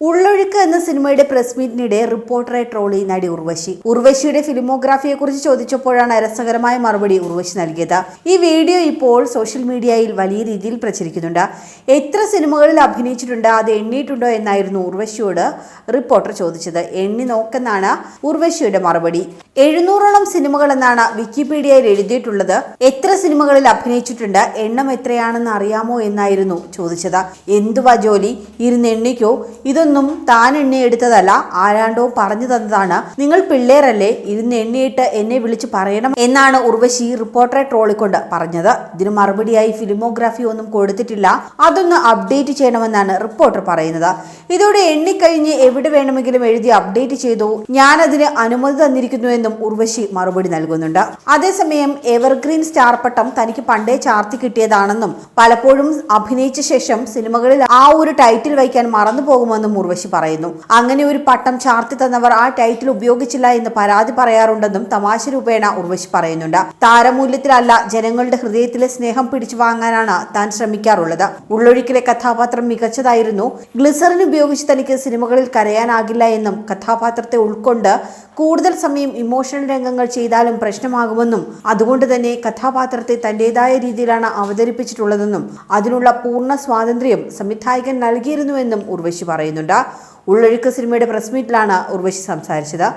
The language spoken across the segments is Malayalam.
ഉള്ളൊഴുക്ക് എന്ന സിനിമയുടെ പ്രസ് മീറ്റിനിടെ റിപ്പോർട്ടറെ ട്രോളി നടി ഉർവശി. ഉർവശിയുടെ ഫിലിമോഗ്രാഫിയെ കുറിച്ച് ചോദിച്ചപ്പോഴാണ് രസകരമായ മറുപടി ഉർവശി നൽകിയത്. ഈ വീഡിയോ ഇപ്പോൾ സോഷ്യൽ മീഡിയയിൽ വലിയ രീതിയിൽ പ്രചരിക്കുന്നുണ്ട്. എത്ര സിനിമകളിൽ അഭിനയിച്ചിട്ടുണ്ട് അത് എണ്ണിയിട്ടുണ്ടോ എന്നായിരുന്നു ഉർവശിയോട് റിപ്പോർട്ടർ ചോദിച്ചത്. എണ്ണി നോക്കെന്നാണ് ഉർവശിയുടെ മറുപടി. എഴുന്നൂറോളം സിനിമകൾ എന്നാണ് വിക്കിപീഡിയയിൽ എഴുതിയിട്ടുള്ളത്. എത്ര സിനിമകളിൽ അഭിനയിച്ചിട്ടുണ്ട് എണ്ണം എത്രയാണെന്ന് അറിയാമോ എന്നായിരുന്നു ചോദിച്ചത്. എന്തുവാ ജോലി? ഇരുന്ന് എണ്ണിക്കോ. ഇതൊന്നും താൻ എണ്ണിയെടുത്തതല്ല ആരാണ്ടോ പറഞ്ഞു തന്നതാണ്. നിങ്ങൾ പിള്ളേരല്ലേ ഇരുന്ന് എണ്ണിയിട്ട് എന്നെ വിളിച്ച് പറയണം എന്നാണ് ഉർവശി റിപ്പോർട്ടറെ ട്രോളിക്കൊണ്ട് പറഞ്ഞത്. ഇതിന് മറുപടിയായി ഫിലിമോഗ്രാഫി ഒന്നും കൊടുത്തിട്ടില്ല അതൊന്ന് അപ്ഡേറ്റ് ചെയ്യണമെന്നാണ് റിപ്പോർട്ടർ പറയുന്നത്. ഇതോടെ എണ്ണിക്കഴിഞ്ഞ് എവിടെ വേണമെങ്കിലും എഴുതി അപ്ഡേറ്റ് ചെയ്തു. തന്നിരിക്കുന്നു അനുമതി തന്നിരിക്കുന്നുവെന്നും ഉർവശി മറുപടി നൽകുന്നുണ്ട്. അതേസമയം എവർഗ്രീൻ സ്റ്റാർ പട്ടം തനിക്ക് പണ്ടേ ചാർത്തി കിട്ടിയതാണെന്നും പലപ്പോഴും അഭിനയിച്ച ശേഷം സിനിമകളിൽ ആ ഒരു ടൈറ്റിൽ വയ്ക്കാൻ മറന്നു പോകുമെന്നും ഉർവശി പറയുന്നു. അങ്ങനെ ഒരു പട്ടം ചാർത്തി തന്നവർ ആ ടൈറ്റിൽ ഉപയോഗിച്ചില്ല എന്ന് പരാതി പറയാറുണ്ടെന്നും തമാശ രൂപേണ ഉർവശി പറയുന്നുണ്ട്. താരമൂല്യത്തിലല്ല ജനങ്ങളുടെ ഹൃദയത്തിലെ സ്നേഹം പിടിച്ചു വാങ്ങാനാണ് താൻ ശ്രമിക്കാറുള്ളത്. ഉള്ളൊഴുക്കിലെ കഥാപാത്രം മികച്ചതായിരുന്നു. ഗ്ലിസറിൻ ഉപയോഗിച്ച് തനിക്ക് സിനിമകളിൽ കരയാനാകില്ല എന്നും കഥാപാത്രത്തെ ഉൾക്കൊണ്ട് കൂടുതൽ സമയം ഇമോഷണൽ രംഗങ്ങൾ ചെയ്താലും പ്രശ്നമാകുമെന്നും അതുകൊണ്ട് തന്നെ കഥാപാത്രത്തെ തന്റേതായ രീതിയിലാണ് അവതരിപ്പിച്ചിട്ടുള്ളതെന്നും അതിനുള്ള പൂർണ സ്വാതന്ത്ര്യം സംവിധായകൻ നൽകിയിരുന്നുവെന്നും ഉർവശി പറയുന്നുണ്ട്. ഉള്ളൊഴുക്ക് സിനിമയുടെ പ്രസ് മീറ്റിലാണ് ഉർവശി സംസാരിച്ചത്.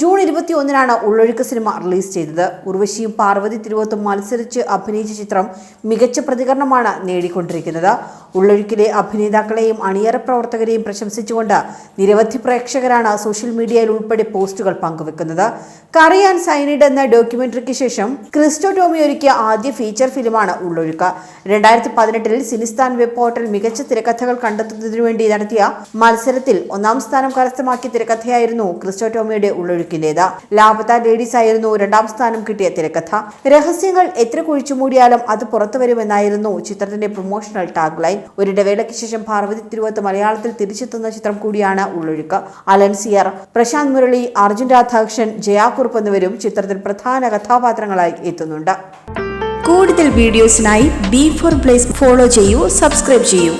ജൂൺ ഇരുപത്തി ഒന്നിനാണ് ഉള്ളൊഴുക്ക് സിനിമ റിലീസ് ചെയ്തത്. ഉർവശിയും പാർവതി തിരുവത്തും മത്സരിച്ച് അഭിനയിച്ച ചിത്രം മികച്ച പ്രതികരണമാണ് നേടിക്കൊണ്ടിരിക്കുന്നത്. ഉള്ളൊഴുക്കിലെ അഭിനേതാക്കളെയും അണിയറ പ്രവർത്തകരെയും പ്രശംസിച്ചുകൊണ്ട് നിരവധി പ്രേക്ഷകരാണ് സോഷ്യൽ മീഡിയയിൽ ഉൾപ്പെടെ പോസ്റ്റുകൾ പങ്കുവെക്കുന്നത്. കറിയാൻ സൈനിഡ് എന്ന ഡോക്യുമെന്ററിക്ക് ശേഷം ക്രിസ്റ്റോ ടോമി ഒരുക്കിയ ആദ്യ ഫീച്ചർ ഫിലിമാണ് ഉള്ളൊഴുക്ക്. രണ്ടായിരത്തി പതിനെട്ടിൽ സിനിസ്ഥാൻ വെബ് പോർട്ടൽ മികച്ച തിരക്കഥകൾ കണ്ടെത്തുന്നതിനു വേണ്ടി നടത്തിയ മത്സരത്തിൽ ഒന്നാം സ്ഥാനം കരസ്ഥമാക്കിയ തിരക്കഥയായിരുന്നു ക്രിസ്റ്റോ ടോമിയുടെ ഉള്ളൊഴുക്കിന്റേത് ലാപത്ത ലേഡീസ് ആയിരുന്നു രണ്ടാം സ്ഥാനം കിട്ടിയ തിരക്കഥ. രഹസ്യങ്ങൾ എത്ര കുഴിച്ചു മൂടിയാലും അത് പുറത്തു വരുമെന്നായിരുന്നു ചിത്രത്തിന്റെ പ്രൊമോഷണൽ ടാഗ് ലൈൻ ഒരു ഇടവേളയ്ക്ക് ശേഷം പാർവതി തിരുവത്ത് മലയാളത്തിൽ തിരിച്ചെത്തുന്ന ചിത്രം കൂടിയാണ് ഉള്ളൊഴുക്ക്. അലൻ സിയർ പ്രശാന്ത് മുരളി അർജുൻ രാധാകൃഷ്ണൻ ജയാകുറുപ്പ് എന്നിവരും ചിത്രത്തിൽ പ്രധാന കഥാപാത്രങ്ങളായി എത്തുന്നുണ്ട്. കൂടുതൽ വീഡിയോസിനായി ബി ഫോർ പ്ലേസ് ഫോളോ ചെയ്യൂ സബ്സ്ക്രൈബ് ചെയ്യൂ.